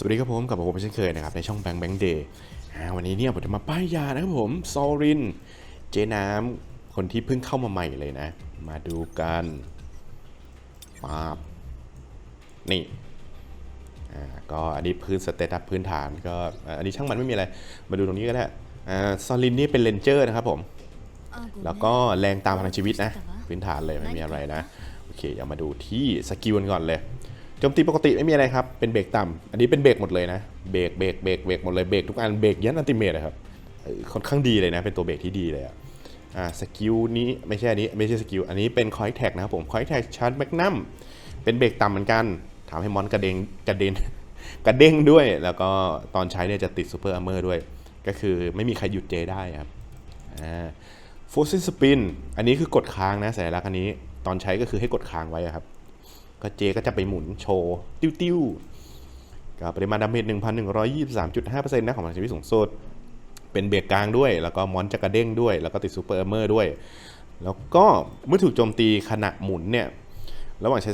สวัสดีครับผมกลับมาพบกันเช่นเคยนะครับในช่องแบงค์แบงค์เดย์วันนี้เนี่ยผมจะมาป้ายยานะครับผมซอริน เจน้ำคนที่เพิ่งเข้ามาใหม่เลยนะ มาดูกันป๊าบนี่อ่าก็อันนี้พื้นสเตตัสพื้นฐานก็อ่าอันนี้ช่างมันไม่มีอะไร มาดูตรงนี้ก็ได้อ่าซอรินนี่เป็นเลนเจอร์นะครับผม แล้วก็แรงตามพลังชีวิตนะ พื้นฐานเลยไม่มีอะไรนะ โอเคเอามาดูที่สกิลกันก่อนเลย โจมตีปกติไม่มีอะไรครับ เป็นเบรกต่ำอันนี้เป็นเบรกหมดเลยนะ เบรกเบรกเบรกเบรกหมดเลย เบรกทุกอัน เบรกยันอัลติเมทนะครับ ค่อนข้างดีเลยนะ เป็นตัวเบรกที่ดีเลยอะอ่า สกิลนี้ไม่ใช่อันนี้ไม่ใช่สกิล อันนี้เป็นคอยแท็กนะครับผม คอยแท็กชาร์จแมกนัม เป็นเบรกต่ำเหมือนกันทำให้มอนกระเด้งกระเด็นกระเด้งด้วย แล้วก็ตอนใช้เนี่ยจะติดซูเปอร์อาร์เมอร์ด้วย ก็คือไม่มีใครหยุดเจได้ครับอ่าฟร์ซิสปิน อันนี้คือกดค้างนะสัญลักษณ์อันนี้ ตอนใช้ก็คือให้กดค้างไว้ครับ ก็เจก็จะไปหมุนโชว์ ติ้วติ้วๆกับปริมาณดาเมจ1,123.5%นะของพลังชีวิตสูงสุด เป็นเบรกกลางด้วย แล้วก็มอนจะกระเด้งด้วย แล้วก็ติดซูเปอร์เอร์เมอร์ด้วย แล้วก็เมื่อถูกโจมตีขณะหมุนเนี่ย ระหว่างใช้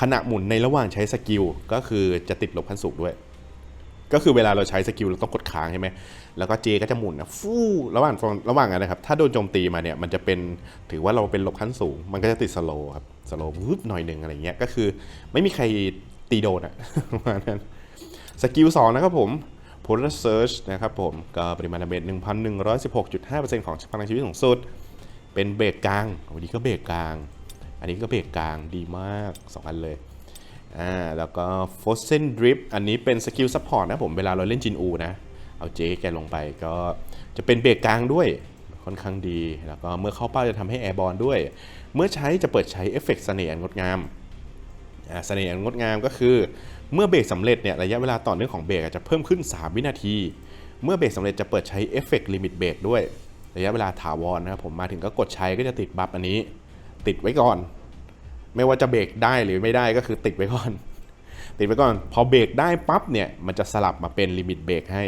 ขณะหมุนในระหว่างใช้สกิล ก็คือจะติดลบขั้นสูงด้วย ก็คือเวลาเราใช้สกิลเราต้องกดค้างใช่ไหมแล้วก็เจก็จะหมุนนะฟู่ระหว่างระหว่างนั้นนะครับ ถ้าโดนโจมตีมาเนี่ยมันจะเป็นถือว่าเราเป็นลบขั้นสูง มันก็จะติดสโลว์ครับสโลว์วึบหน่อยหนึ่งอะไรเงี้ยก็คือ ไม่มีใครตีโดนอะประมาณนั้นสกิลสองนะครับผม Polar Search นะครับผมก็ปริมาณดาเมจ1,116.5%ของพลังชีวิตสูงสุด เป็นเบรกกลางวันนี้ก็เบรกกลาง อันนี้ก็เบรกกลางดีมากสองอันเลย อ่าแล้วก็ Frozen Drip อันนี้เป็นสกิลซัพพอร์ตนะผมเวลาเราเล่นจินอูนะ เอาเจแกลงไปก็จะเป็นเบรกกลางด้วยค่อนข้างดี แล้วก็เมื่อเข้าเป้าจะทำให้แอร์บอลด้วย เมื่อใช้จะเปิดใช้เอฟเฟกต์เสน่ห์งดงามอ่าเสน่ห์งดงามก็คือ เมื่อเบรกสำเร็จเนี่ยระยะเวลาต่อเนื่องของเบรกจจะเพิ่มขึ้น 3 วินาที เมื่อเบรกสำเร็จจะเปิดใช้เอฟเฟกต์ลิมิตเบรกด้วย ระยะเวลาถาวรนะครับผมมาถึงก็กดใช้ก็จะติดบัฟอันนี้ ติดไว้ก่อน ไม่ว่าจะเบรกได้หรือไม่ได้ก็คือติดไว้ก่อน ติดไว้ก่อน พอเบรกได้ปั๊บเนี่ย มันจะสลับมาเป็นลิมิตเบรกให้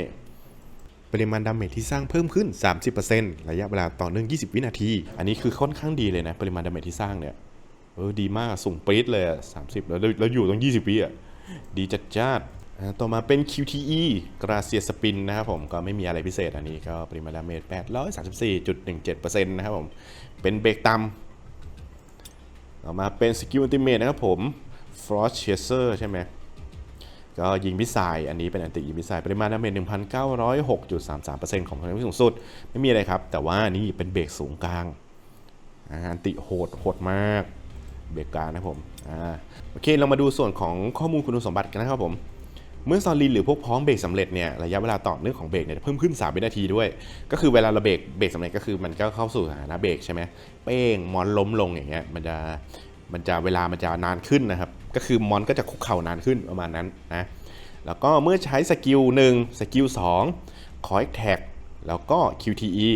ปริมาณดาเมจที่สร้างเพิ่มขึ้น 30%ระยะเวลาต่อเนื่อง 20 วินาที อันนี้คือค่อนข้างดีเลยนะ ปริมาณดาเมจที่สร้างเนี่ยเออดีมากสูงปรี๊ดเลยอะ30แล้วแล้วอยู่ต้ง20 วิอะดีจัดจ้านอ่าต่อมาเป็น QTE กราเซียสปินนะครับผมก็ไม่มีอะไรพิเศษอันนี้ก็ปริมาณดาเมจ834.17%นะครับผม เป็นเบรกต่ำ ต่อมาเป็นสกิลอันติเมทนะครับผม Frost Chaser ใช่ไหมก็ยิงมิสไซล์อันนี้เป็นอันติยิงมิสไซล์ปริมาณดาเมจ1,906.33%ของพลังสูงสุด ไม่มีอะไรครับ แต่ว่านี่เป็นเบรกสูงกลางอันติโหดโหดมาก เบรกกลางนะครับผมอ่าโอเคเรามาดูส่วนของข้อมูลคุณสมบัติกันนะครับผม เมื่อซอลินหรือพวกพ้องเบรกสำเร็จเนี่ยระยะเวลาต่อเนื่องของเบรกเนี่ยเพิ่มขึ้น3วินาทีด้วย ก็คือเวลาเราเบรกเบรกสำเร็จก็คือมันก็เข้าสู่สถานะเบรกใช่ไหมเป้งมอนล้มลงอย่างเงี้ยมันจะมันจะเวลามันจะนานขึ้นนะครับ ก็คือมอนก็จะคุกเข่านานขึ้นประมาณนั้นนะแล้วก็เมื่อใช้สกิล1สกิล2คอยแท็กแล้วก็ QTE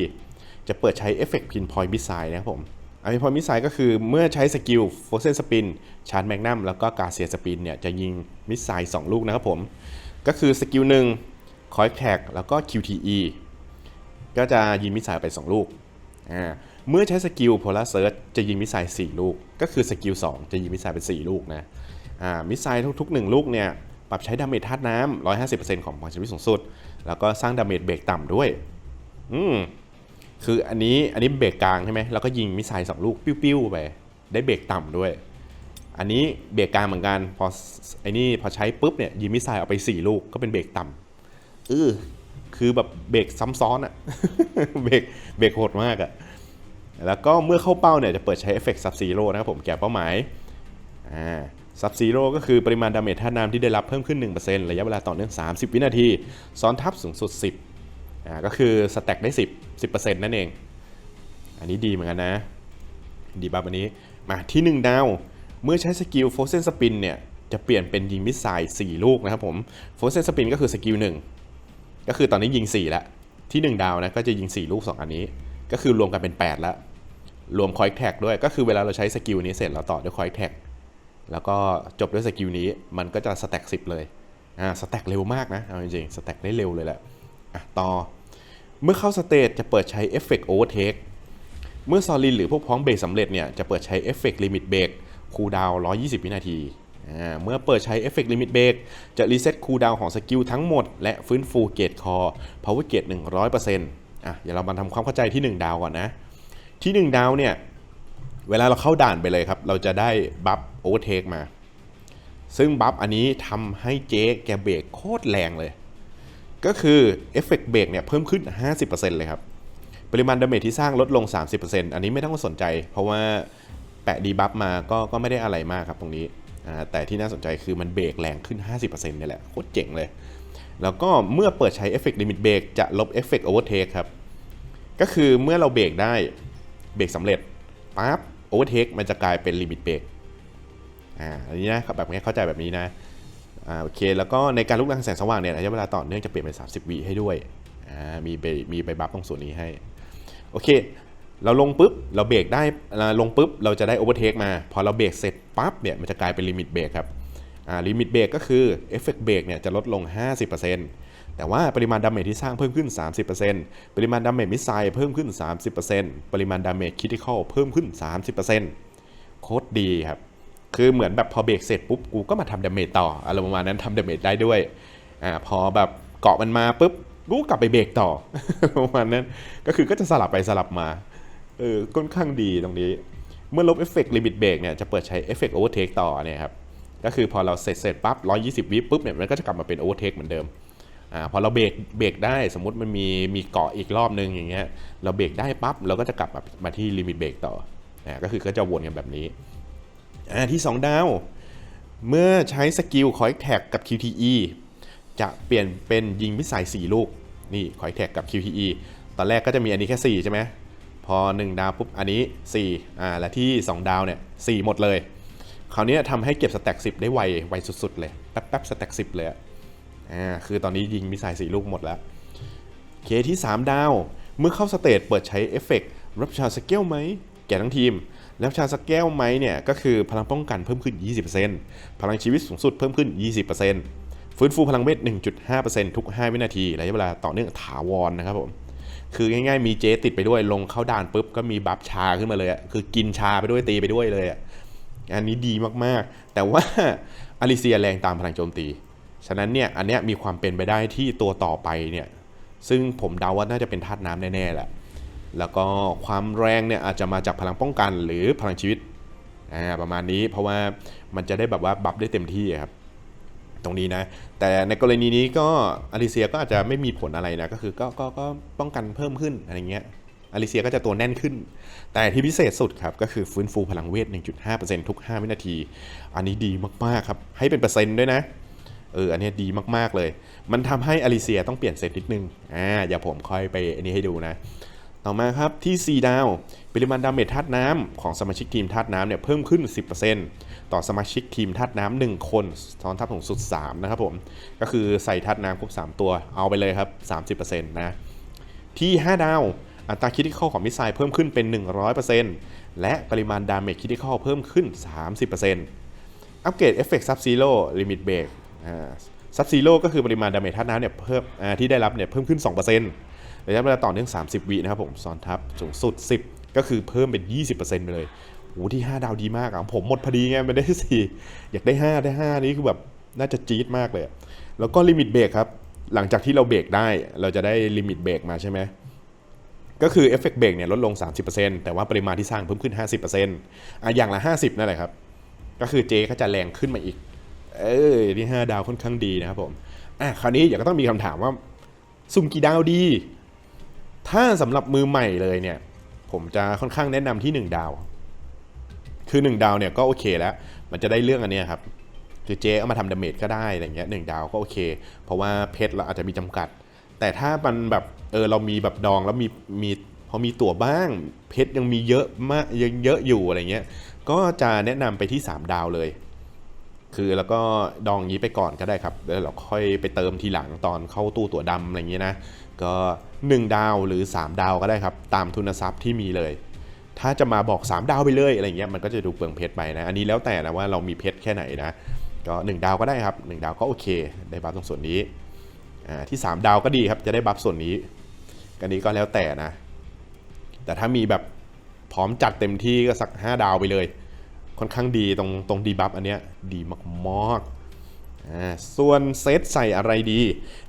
จะเปิดใช้เอฟเฟกต์พินพอยต์มิสไซนะครับผมอันพินพอยต์มิสไซก็คือเมื่อใช้สกิลโฟเซนสปินชาร์จแมกนัมแล้วก็กาเซียสปินเนี่ยจะยิงมิสไซสองลูกนะครับผม ก็คือสกิลหนึ่งคอยแท็กแล้วก็ QTE ก็จะยิงมิสไซล์ไป 2 ลูกอ่าเมื่อใช้สกิล Polar Search จะยิงมิสไซล์ 4 ลูก ก็คือสกิล 2 จะยิงมิสไซล์เป็น 4 ลูกนะอ่ามิสไซล์ทุก ๆ 1 ลูกเนี่ย ปรับใช้ดาเมจธาตุน้ำ150%ของพลังชีวิตสูงสุด แล้วก็สร้างดาเมจเบรกต่ำด้วย อืม คืออันนี้อันนี้เบรกกลางใช่ไหมแล้วก็ยิงมิสไซล์สองลูก ปิ้วๆไป ได้เบรกต่ำด้วย อันนี้เบรกกลางเหมือนกันพอไอ้นี่พอใช้ปุ๊บเนี่ยยิงมิสไซล์ออกไป 4 ลูกก็เป็นเบรกต่ำเออคือแบบเบรกซ้ำซ้อนอะเบรกเบรกโหดมากอะแล้วก็เมื่อเข้าเป้าเนี่ยจะเปิดใช้เอฟเฟกต์ซับซีโร่นะครับผมแก่เป้าหมายอ่าซับซีโร่ก็คือปริมาณดาเมจท่าตุน้ำที่ได้รับเพิ่มขึ้น 1%ระยะเวลาต่อเนื่อง 30 วินาที ซ้อนทับสูงสุด 10อ่าก็คือสแต็กได้ 10 10%นั่นเอง อันนี้ดีเหมือนกันนะ ดีบัฟอันนี้ มาที่ 1 ดาว เมื่อใช้สกิลโฟเซนสปินเนี่ยจะเปลี่ยนเป็นยิงมิสไซล์4ลูกนะครับผมโฟเซนสปินก็คือสกิล1ก็คือตอนนี้ยิง4แล้วที่ 1 ดาวนะก็จะยิง 4 ลูก 2 อันนี้ ก็คือรวมกันเป็น 8 แล้ว รวมคอยแท็กด้วยก็คือเวลาเราใช้สกิลนี้เสร็จเราต่อด้วยคอยแท็กแล้วก็จบด้วยสกิลนี้มันก็จะสแต็ก10 เลยอ่าสแต็กเร็วมากนะเอาจริงๆสแต็กได้เร็วเลยแหละอะต่อเมื่อเข้าสเตจจะเปิดใช้เอฟเฟกต์โอเวอร์เทคเมื่อซอลินหรือพวกพ้องเบรกสำเร็จเนี่ยจะเปิดใช้เอฟเฟกต์ลิมิตเบรก คูลดาวน์120 วินาที เมื่อเปิดใช้ Effect Limit Break จะรีเซ็ตคูลดาวน์ของสกิลทั้งหมด และฟื้นฟูเกตคอ Power Gate 100%อะเดี๋ยวเรามาทำความเข้าใจที่ 1 ดาวก่อนนะ ที่ 1 ดาวเนี่ย เวลาเราเข้าด่านไปเลยครับ เราจะได้บัฟโอเวอร์เทคมา ซึ่งบัฟอันนี้ทำให้เจ๊แกเบรกโคตรแรงเลย ก็คือเอฟเฟกต์เบรกเนี่ยเพิ่มขึ้น 50%เลยครับ ปริมาณดาเมจที่สร้างลดลง 30%อันนี้ไม่ต้องสนใจ เพราะว่า แปะดีบัฟมาก็ก็ไม่ได้อะไรมากครับตรงนี้แต่ที่น่าสนใจคือมันเบรกแรงขึ้น 50%นี่แหละ โคตรเจ๋งเลย แล้วก็เมื่อเปิดใช้ Effect Limit Break จะลบ Effect Overtake คครับ ก็คือเมื่อเราเบรกได้เบรกสำเร็จปั๊บ Overtake มันจะกลายเป็น Limit Break อ่าอันนี้นะแบบนี้เข้าใจแบบนี้นะอ่าโอเคแล้วก็ในการลุกลางแสงสว่างเนี่ยระยะเวลาต่อเนื่องจะเปลี่ยนเป็น 30วิให้ด้วยอ่ามีไปมีไปบัฟตรงส่วนนี้ให้ โอเค เราลงปุ๊บเราเบรกได้อ่าลงปุ๊บเราจะได้โอเวอร์เทคมาพอเราเบรกเสร็จปั๊บเนี่ยมันจะกลายเป็นลิมิตเบรกครับลิมิตเบรกก็คือเอฟเฟกต์เบรกเนี่ยจะลดลง 50%แต่ว่าปริมาณดาเมจที่สร้างเพิ่มขึ้น 30%ปริมาณดาเมจมิสไซล์เพิ่มขึ้น 30%ปริมาณดาเมจคิติคอลเพิ่มขึ้น 30%โคตรดีครับ คือเหมือนแบบพอเบรกเสร็จปุ๊บกูก็มาทำดาเมจต่ออะไรประมาณนั้นทำดาเมจได้ด้วยอ่าพอแบบเกาะมันมาปุ๊บกูกลับไปเบรกต่อประมาณนั้นก็คือก็จะสลับไปสลับมา เออค่อนข้างดีตรงนี้ เมื่อลบเอฟเฟกต์ลิมิตเบรกเนี่ยจะเปิดใช้เอฟเฟกต์โอเวอร์เทคต่อเนี่ยครับก็คือพอเราเสร็จเสร็จปั๊บ120 วิปุ๊บเนี่ยมันก็จะกลับมาเป็นโอเวอร์เทคเหมือนเดิมอ่าพอเราเบรกเบรกได้สมมติมันมีมีเกาะอีกรอบนึงอย่างเงี้ยเราเบรกได้ปั๊บเราก็จะกลับมามาที่ลิมิตเบรกต่ออ่าก็คือก็จะวนกันแบบนี้อ่าที่ 2 ดาว เมื่อใช้สกิลคอยแท็กกับ QTE จะเปลี่ยนเป็นยิงมิสไซล์4ลูกนี่คอยแท็กกับ QTE ตอนแรกก็จะมีอันนี้แค่ 4 ใช่ไหม อ 1 ดาวปุ๊บอันนี้4อ่าและที่ 2 ดาวเนี่ย4หมดเลยคราวนี้ทำให้เก็บสแต็ก10 ได้ไวไวสุดๆ เลย แป๊บๆสแต็ก10 เลยอ่าคือตอนนี้ยิงมิสไซล์4ลูกหมดแล้วเคที่ 3 ดาว เมื่อเข้าสเตจเปิดใช้เอฟเฟกต์รับชาสเกลไหมแก่ทั้งทีมรับชาสเกลไหมเนี่ยก็คือพลังป้องกันเพิ่มขึ้น 20%พลังชีวิตสูงสุดเพิ่มขึ้น 20%ฟื้นฟูพลังเวท 1.5%ทุก 5 วินาทีระยะเวลาต่อเนื่องถาวรนะครับผม คือง่ายๆมีเจติดไปด้วยลงเข้าด่านปุ๊บก็มีบัฟชาขึ้นมาเลยอะคือกินชาไปด้วยตีไปด้วยเลยอะอันนี้ดีมากๆ แต่ว่าอลิเซียแรงตามพลังโจมตี ฉะนั้นเนี่ยอันเนี้ยมีความเป็นไปได้ที่ตัวต่อไปเนี่ยซึ่งผมเดาว่าน่าจะเป็นธาตุน้ำแน่ๆแหละ แล้วก็ความแรงเนี่ยอาจจะมาจากพลังป้องกันหรือพลังชีวิตอ่าประมาณนี้เพราะว่ามันจะได้แบบว่าบัฟได้เต็มที่ครับ ตรงนี้นะ แต่ในกรณีนี้ก็อลิเซียก็อาจจะไม่มีผลอะไรนะ ก็คือก็ก็ก็ป้องกันเพิ่มขึ้นอะไรเงี้ยอลิเซียก็จะตัวแน่นขึ้น แต่ที่พิเศษสุดครับ ก็คือฟื้นฟูพลังเวท 1.5%ทุก 5 วินาที อันนี้ดีมาก ๆ ครับ ให้เป็นเปอร์เซ็นต์ด้วยนะ เออ อันนี้ดีมาก ๆ เลย มันทำให้อลิเซียต้องเปลี่ยนเซตนิดนึง อ่า อย่าผมค่อยไปอันนี้ให้ดูนะ ต่อมาครับที่ 4 ดาว ปริมาณดาเมจธาตุน้ำของสมาชิกทีมธาตุน้ำเนี่ยเพิ่มขึ้น 10% ต่อสมาชิกทีมธาตุน้ำ1คนซ้อนทับของสุด 3 นะครับผม ก็คือใส่ธาตุน้ำครบ 3 ตัวเอาไปเลยครับ 30%นะที่ 5 ดาว อัตราคิดที่ข้อของมิสไซล์เพิ่มขึ้นเป็น 100%และปริมาณดาเมจคิดที่ข้อเพิ่มขึ้น 30%อัปเกรดเอฟเฟกต์ซับซีโร่ลิมิตเบรกซับซีโร่ก็คือปริมาณดาเมจธาตุน้ำเนี่ยเพิ่มที่ได้รับเนี่ยเพิ่มขึ้น 2%ระยะเวลาต่อเนื่อง 30 วินะครับผมซ้อนทับสูงสุด 10 ก็คือเพิ่มเป็น 20%ไปเลย โอ้ที่5ดาวดีมากอะผมหมดพอดีไงไม่ได้4อยากได้ 5 ได้ 5 นี้คือแบบน่าจะจี๊ดมากเลย แล้วก็ลิมิตเบรกครับ หลังจากที่เราเบรกได้เราจะได้ลิมิตเบรกมาใช่ไหมก็คือเอฟเฟกต์เบรกเนี่ยลดลง 30%แต่ว่าปริมาณที่สร้างเพิ่มขึ้น 50%อะอย่างละ 50 นั่นแหละครับ ก็คือเจก็จะแรงขึ้นมาอีก เออที่ 5 ดาวค่อนข้างดีนะครับผมอะคราวนี้เดี๋ยวก็ต้องมีคำถามว่าสุ่มกี่ดาวดี ถ้าสำหรับมือใหม่เลยเนี่ย ผมจะค่อนข้างแนะนำที่ 1 ดาว คือ 1 ดาวเนี่ยก็โอเคแล้ว มันจะได้เรื่องอันนี้ครับคือเจเอามาทำดาเมจก็ได้อะไรเงี้ยหนึ่งดาวก็โอเค เพราะว่าเพชรเราอาจจะมีจำกัด แต่ถ้ามันแบบเออเรามีแบบดองแล้วมีมีพอมีตั๋วบ้างเพชรยังมีเยอะมากยังเยอะอยู่อะไรเงี้ยก็จะแนะนำไปที่ 3 ดาวเลย คือแล้วก็ดองนี้ไปก่อนก็ได้ครับแล้วเราค่อยไปเติมทีหลังตอนเข้าตู้ตั๋วดำอะไรเงี้ยนะก็ 1 ดาวหรือ 3 ดาวก็ได้ครับ ตามทุนทรัพย์ที่มีเลย ถ้าจะมาบอก 3 ดาวไปเลยอะไรเงี้ยมันก็จะดูเปลืองเพชรไปนะ อันนี้แล้วแต่นะว่าเรามีเพชรแค่ไหนนะ ก็ 1 ดาวก็ได้ครับ 1 ดาวก็โอเค ได้บัฟตรงส่วนนี้อ่าที่ 3 ดาวก็ดีครับ จะได้บัฟส่วนนี้ อันนี้ก็แล้วแต่นะ แต่ถ้ามีแบบพร้อมจัดเต็มที่ก็สัก 5 ดาวไปเลย ค่อนข้างดีตรงตรงดีบัฟอันเนี้ยดีมากๆอ่าส่วนเซตใส่อะไรดี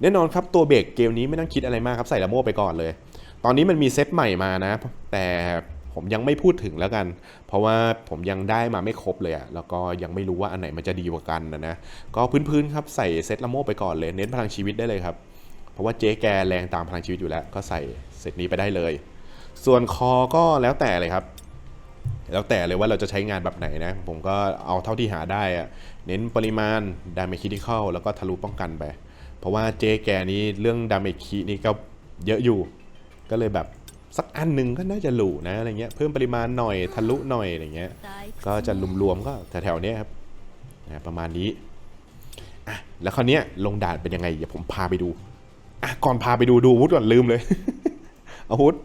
แน่นอนครับตัวเบรกเกมนี้ไม่ต้องคิดอะไรมากครับใส่ละโม่ไปก่อนเลย ตอนนี้มันมีเซตใหม่มานะ แต่ ผมยังไม่พูดถึงแล้วกัน เพราะว่าผมยังได้มาไม่ครบเลยอะแล้วก็ยังไม่รู้ว่าอันไหนมันจะดีกว่ากันนะนะ ก็พื้นๆครับใส่เซตละโมไปก่อนเลยเน้นพลังชีวิตได้เลยครับ เพราะว่าเจ๊แกแรงตามพลังชีวิตอยู่แล้ว ก็ใส่เซตนี้ไปได้เลย ส่วนคอก็แล้วแต่เลยครับ แล้วแต่เลยว่าเราจะใช้งานแบบไหนนะ ผมก็เอาเท่าที่หาได้อะเน้นปริมาณดาเมจคิดิคอลแล้วก็ทะลุป้องกันไป เพราะว่าเจ๊แกนี้เรื่องดาเมจคินี่ก็เยอะอยู่ ก็เลยแบบ สักอันหนึ่งก็น่าจะหลูนะอะไรเงี้ยเพิ่มปริมาณหน่อยทะลุหน่อยอะไรเงี้ยก็จะรวมๆก็แถวๆเนี้ยครับนะประมาณนี้อะแล้วคราวเนี้ยลงด่านเป็นยังไงเดี๋ยวผมพาไปดูอะก่อนพาไปดูดูอาวุธก่อนลืมเลย อาวุธ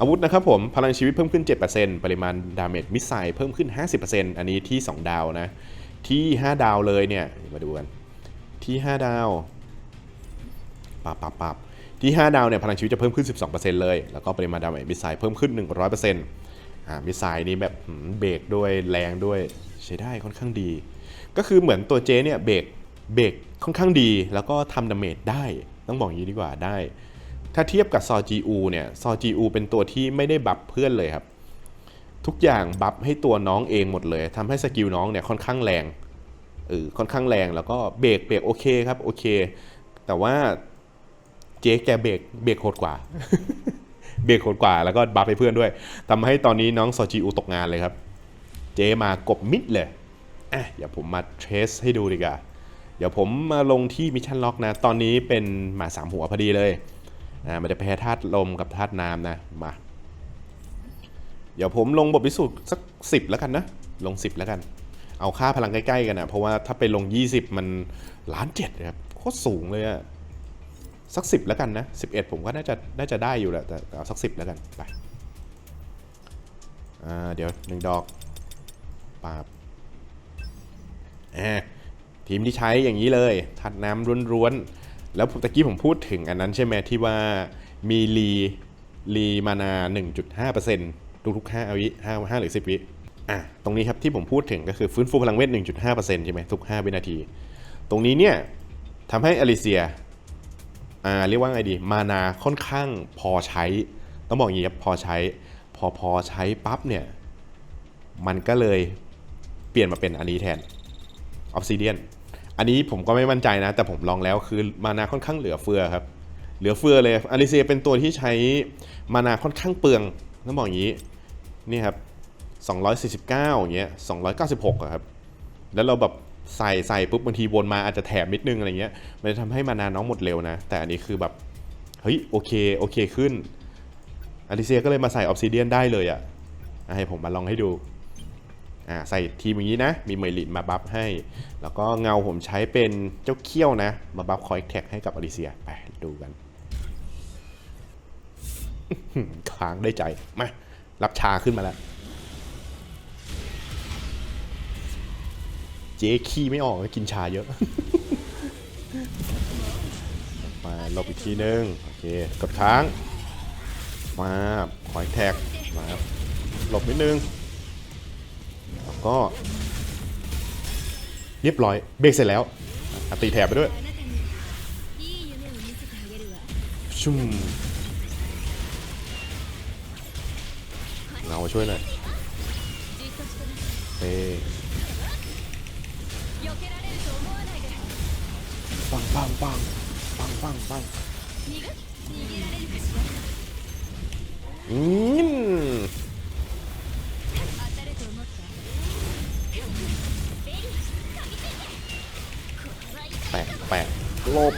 อาวุธนะครับผมพลังชีวิตเพิ่มขึ้น 7%ปริมาณดาเมจมิสไซล์เพิ่มขึ้น 50%อันนี้ที่ 2 ดาวนะ ที่ 5 ดาวเลยเนี่ยมาดูกันที่ 5 ดาวปับปับปับ ที่ 5 ดาวเนี่ยพลังชีวิตจะเพิ่มขึ้น 12%เลย แล้วก็ปริมาณดาเมจมิสไซล์เพิ่มขึ้น 100%อ่ามิสไซล์นี้แบบเบรกด้วยแรงด้วยใช้ได้ค่อนข้างดี ก็คือเหมือนตัวเจเนี่ยเบรกเบรกค่อนข้างดี แล้วก็ทำดาเมจได้ต้องบอกอย่างนี้ดีกว่าได้ ถ้าเทียบกับซอจีอูเนี่ยซอจีอูเป็นตัวที่ไม่ได้บัฟเพื่อนเลยครับ ทุกอย่างบัฟให้ตัวน้องเองหมดเลยทำให้สกิลน้องเนี่ยค่อนข้างแรงเออค่อนข้างแรงแล้วก็เบรกเบรกโอเคครับโอเค แต่ว่า เจ๊แกเบรกเบรกโหดกว่า เบรกโหดกว่า แล้วก็บัฟให้เพื่อนด้วยทำให้ตอนนี้น้องซอจีอูตกงานเลยครับ เจ๊มากบมิดเลยอะเดี๋ยวผมมาเทสให้ดูดีกว่าเดี๋ยวผมมาลงที่มิชชั่นล็อกนะ ตอนนี้เป็นหมาสามหัวพอดีเลยอ่ามันจะแพ้ธาตุลมกับธาตุน้ำนะมาเดี๋ยวผมลงบทพิสูจน์สักสิบแล้วกันนะ ลงสิบแล้วกัน เอาค่าพลังใกล้ๆกันนะเพราะว่าถ้าไปลง 20 มันล้านเจ็ดครับโคตรสูงเลยอะ สักสิบแล้วกันนะ11ผมก็น่าจะน่าจะได้อยู่แหละแต่เอาสักสิบแล้วกันไปเดี๋ยวหนึ่งดอกปาบอ่าทีมที่ใช้อย่างนี้เลยธาตุน้ำร้วนๆ แล้วตะกี้ผมพูดถึงอันนั้นใช่ไหมที่ว่ามีรีรีมานา 1.5%ทุกๆ5วิ5 5หรือ 10 วิอะตรงนี้ครับที่ผมพูดถึงก็คือฟื้นฟูพลังเวท 1.5%ใช่ไหมทุก 5 วินาที ตรงนี้เนี่ยทำให้อลิเซีย อ่าเรียกว่าไงดี มานาค่อนข้างพอใช้ ต้องบอกอย่างนี้ครับพอใช้ พอพอใช้ปั๊บเนี่ย มันก็เลยเปลี่ยนมาเป็นอันนี้แทนออ s ซิเดียนอันนี้ผมก็ไม่มั่นใจนะ แต่ผมลองแล้วคือมานาค่อนข้างเหลือเฟือครับ เหลือเฟือเลยอลิเซียเป็นตัวที่ใช้มานาค่อนข้างเปลืองต้องบอกอย่างนี้นี่ครับ249อย่างเงี้ย296อะครับ แล้วเราแบบ ใส่ใส่ปุ๊บบางทีวนมาอาจจะแถมนิดนึงอะไรเงี้ย มันจะทำให้มานาน้องหมดเร็วนะ แต่อันนี้คือแบบเฮ้ยโอเคโอเคขึ้นอลิเซียก็เลยมาใส่ออ s ซิเดียนได้เลยอะ่ะให้ผมมาลองให้ดูอ่าใส่ทีมอย่างนี้นะ มีเมลินมาบัฟให้ แล้วก็เงาผมใช้เป็นเจ้าเขี้ยวนะ มาบัฟคอยแท็กให้กับอลิเซียไปดูกันค้างได้ใจมารับชาขึ้นมาแล้ว จ๊ขี้ไม่ออกกินชาเยอะ มาลบอีกทีนึง โอเคกับช้าง มาหอยแท็กมาหลบนิดนึง แล้วก็ เรียบร้อย เบรกเสร็จแล้ว ตีแถบไปด้วย ชุ่มเราช่วยหน่อยเฮ้ังปังปังปังปังอืมแปะแปะโลบ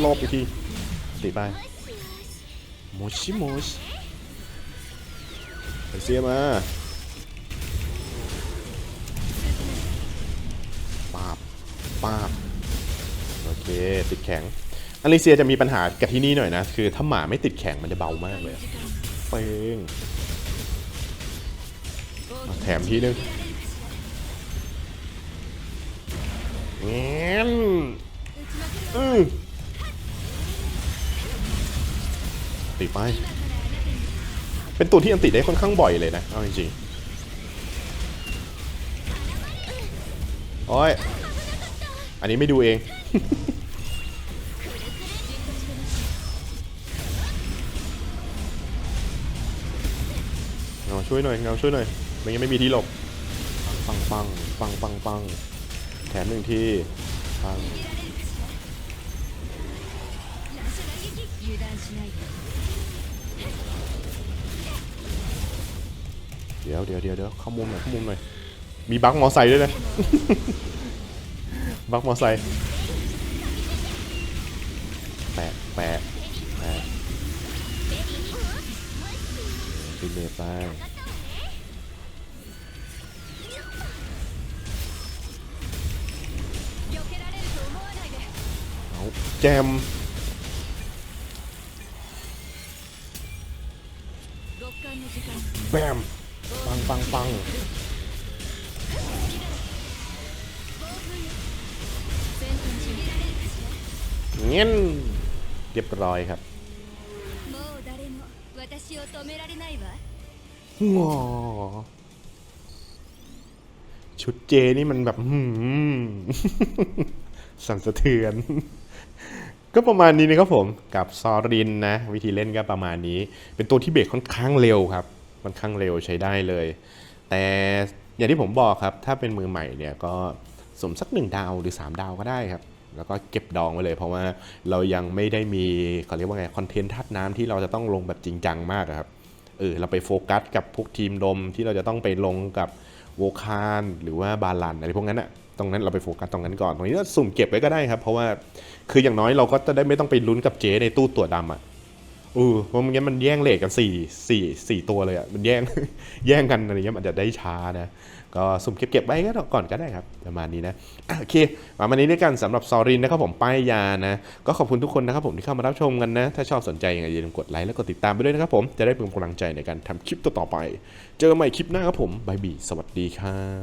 โลบอีกทีติดไปโมชิโมชิไปเสียมาปาบปาบ โอเค ติดแข็งอาเลเซียจะมีปัญหากับที่นี่หน่อยนะ คือถ้าหมาไม่ติดแข็งมันจะเบามากเลยเป้งแถมทีนึงแอนอืติดไป เป็นตัวที่อันติได้ค่อนข้างบ่อยเลยนะ เอาจริงๆโอ้ย อันนี้ไม่ดูเอง เงาช่วยหน่อยเงาช่วยหน่อยมันยังไม่มีที่หลบปังปังปังปังปังปงแถมหนึ่งทีปังเดี๋ยวเดี๋ยวเดี๋ยวเดี๋ยวข้ามุมหน่อยข้ามุมหน่อยมีบั๊กมอไซด้วยนะ บั๊กมอไซิเลไปแจมแบมปังปังปังเงี้ยเรียบร้อยครับ められないわ งอชุดเจนี่มันแบบหืม สั่นสะเทือน ก็ประมาณนี้นะครับผมกับซอรินนะ วิธีเล่นก็ประมาณนี้ เป็นตัวที่เบรกค่อนข้างเร็วครับค่อนข้างเร็วใช้ได้เลย แต่อย่างที่ผมบอกครับ ถ้าเป็นมือใหม่เนี่ยก็สมสักหนึ่งดาวหรือ 3 ดาวก็ได้ครับ แล้วก็เก็บดองไว้เลย เพราะว่าเรายังไม่ได้มีเขาเรียกว่าไงคอนเทนต์ธาตุน้ำที่เราจะต้องลงแบบจริงจังมากอะครับ เออเราไปโฟกัสกับพวกทีมดมที่เราจะต้องไปลงกับโวคานหรือว่าบาลันอะไรพวกนั้นอะตรงนั้นเราไปโฟกัสตรงนั้นก่อนตรงนี้ก็สุ่มเก็บไว้ก็ได้ครับ เพราะว่าคืออย่างน้อยเราก็จะได้ไม่ต้องไปลุ้นกับเจ๊ในตู้ตัวดำอะเออเพราะงั้นมันแย่งเลทกันสี่สี่สี่ตัวเลยอะมันแย่งแย่งกันอะไรเงี้ยมันจะได้ช้านะ ก็สุ่มเก็บเก็บไว้ก็ก่อนก็ได้ครับประมาณนี้นะโอเคประมาณนี้ด้วยกันสำหรับซอรินนะครับผมป้ายยานะก็ขอบคุณทุกคนนะครับผมที่เข้ามารับชมกันนะ ถ้าชอบสนใจยังไงอย่าลืมกดไลค์และกดติดตามไปด้วยนะครับผมจะได้เป็นกำลังใจในการทำคลิปต่อๆไป เจอกันใหม่คลิปหน้าครับผมบายบีสวัสดีครับ